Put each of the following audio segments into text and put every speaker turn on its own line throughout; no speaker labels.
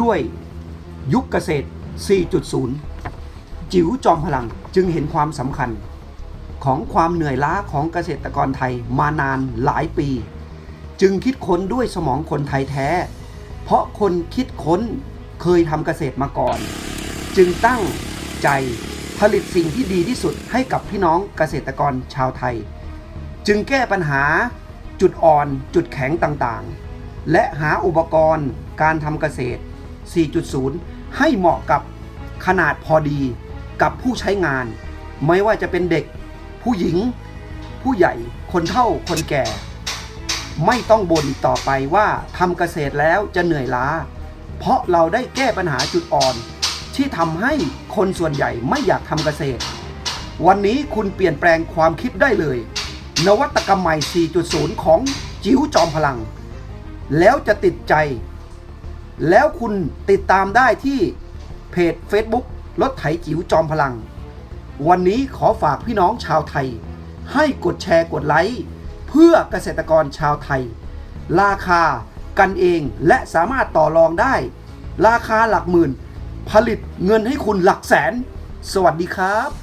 ด้วยยุคเกษตร 4.0 จิ๋วจอมพลังจึงเห็นความสำคัญของความเหนื่อยล้าของเกษตรกรไทยมานานหลายปี จึงคิดค้นด้วยสมองคนไทยแท้ เพราะคนคิดค้นเคยทำเกษตรมาก่อน จึงตั้งใจผลิตสิ่งที่ดีที่สุดให้กับพี่น้องเกษตรกรชาวไทย จึงแก้ปัญหาจุดอ่อนจุดแข็งต่างๆ และหาอุปกรณ์การทำเกษตร 4.0 ให้เหมาะกับขนาดพอดีกับผู้ใช้งาน ไม่ว่าจะเป็นเด็ก ผู้หญิง ผู้ใหญ่คนเฒ่าคนแก่ ไม่ต้องบ่นอีกต่อไปว่าทำเกษตรแล้วจะเหนื่อยล้า เพราะเราได้แก้ปัญหาจุดอ่อน ที่ทำให้คนส่วนใหญ่ไม่อยากทำเกษตร วันนี้คุณเปลี่ยนแปลงความคิดได้เลย นวัตกรรมใหม่ 4.0 ของจิ๋วจอมพลัง แล้วจะติดใจ แล้วคุณติดตามได้ที่เพจ Facebook รถไถจิ๋วจอมพลัง วันนี้ขอฝากพี่น้องชาวไทย ให้กดแชร์กดไลค์เพื่อเกษตรกรชาวไทย ราคากันเองและสามารถต่อรองได้ ราคาหลักหมื่น ผลิตเงินให้คุณหลักแสน สวัสดีครับ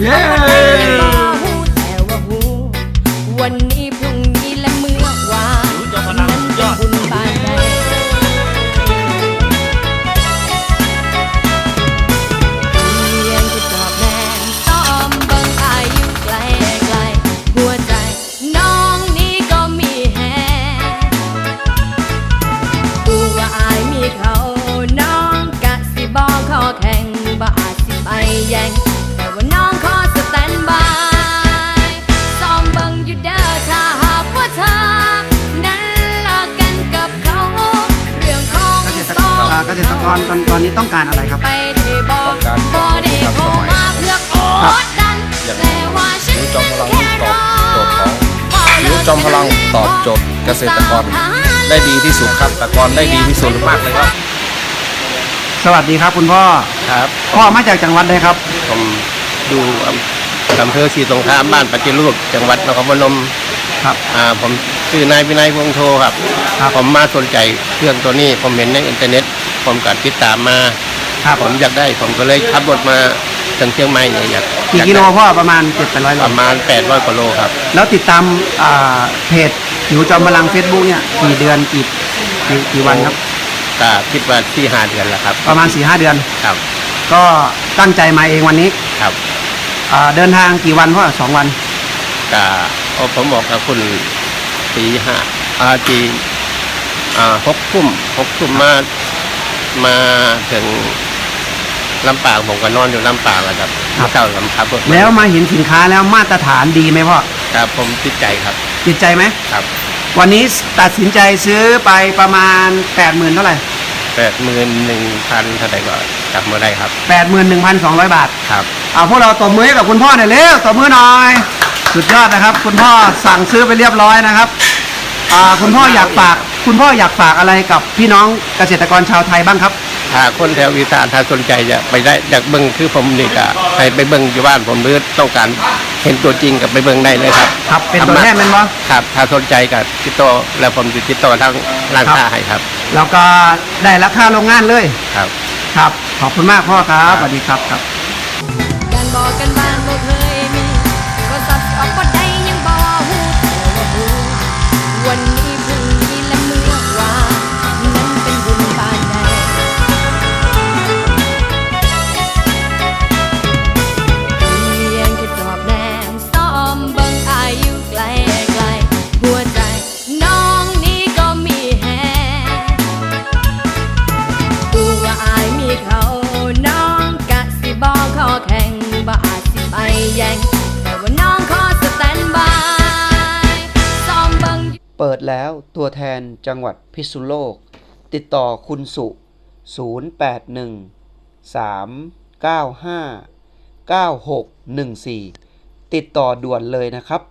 เย้สัตว์มันบ่ฮู้แต่ว่าฮู้วันนี้พรุ่งนี้และเมื่อวานนั้นเป็นบุญบานใดเรียนที่จอบแดงซ้อมบิ่งอายุไกลไกลหัวใจน้องนี้ก็มีแฮกูว่าอายมีเขาน้องกะสิบอกขอแข่งบ่อาจสิไปแย่ง เก
ษตรกรตอนตอนนี้ต้องการอะไรครับ
ไปที่บอกบอได้โทรมาเพื่อกดดันแต่ว่าฉัน
จิ๋วจอมพลังที่ตอบโจทย์ของจิ๋วจอมพลังตอบโจทย์เกษตรกร ได้ดีที่สุดครับแต่กรได้ดีที่สุดมากเลยครับ
สวัสดีครับคุณพ่อ
ครับ
พ่อมาจากจังหวัดใดครับ
ผมดูอำอำเภอศรีสงครามบ้านปฏิรูปจังหวัดนครพนม
ครับ
อ่าผมชื่อนายวินัยวงศ์โทครับ
ครับ
ผมมาสนใจเครื่องตัวนี้ผมเห็นในอินเทอร์เน็ต ผมก็ติดตามมา
ครับ
ผมอยากได้ผมก็เลยขับรถมาถึงเชียงใหม่เนี่ยอยาก
กี่กิโลพ่อประมาณ7 8 0 0โล
ประมาณ800กว่าโลครับ
แล้วติดตามอ่าเพจหิวจอมพลังเฟซบุ๊กเนี่ยกี่เดือนกี่กี่กี่วันครับ
ก็คิดว่าที่ห้าเดือนแล้วครับ
ประมาณ4ีหเดือน
ครับ
ก็ตั้งใจมาเองวันนี้
ครับ
อ่าเดินทางกี่วันพ่อสองวัน
ก็โอ้ผมบอกกับคุณตีห้าอาจีอ่าหกทุ่มหกทุ่มมา มาถึงลำปางผมก็นอนอยู่ลำปางแล้วครับ
ครับ
เข้าลำพับรถ
แล้วมาเห็นสินค้าแล้วมาตรฐานดีไหมพ่อ
ครับผมติดใจครับ
ติดใจไหม
ครับ
วันนี้ตัดสินใจซื้อไปประมาณ 8 0,000เท่าไหร่
แปดหมื่นหนึ่งพันเท่าไหร่ก็จำมาได้ครับ
81,200 บาท
ครับ
เอาพวกเราตบมือให้กับคุณพ่อหน่อยเร็วตบมือหน่อย สุดยอดนะครับ คุณพ่อสั่งซื้อไปเรียบร้อยนะครับอ่าคุณพ่ออยากฝาก คุณพ่ออยากฝากอะไรกับพี่น้องเกษตรกรชาวไทยบ้างครับ
ถ้าคนแถวอีสานถ้าสนใจจะไปได้อยากเบิ้งคือผมนี่ก็ให้ไปเบิ้งอยู่บ้านผมหรือต้องการเห็นตัวจริงกับไปเบิ้งได้เลยครับ
ครับเป็นตัวแทนแม่นบ่
ครับ ถ้าสนใจกับติดต่อแล้วผมจะติดต่อทางร้านค้าให้ครับ
แล้วก็ได้ราคาโรงงานเลย
ครับ
ครับ ขอบคุณมากพ่อครับสวัสดีครับครับ
แย่งแต่ว่าน้องขอสแตนบายซ้อมเบิ่ง
เปิดแล้วตัวแทนจังหวัดพิษณุโลก ติดต่อคุณสุ 081 395 9614 ติดต่อด่วนเลยนะครับ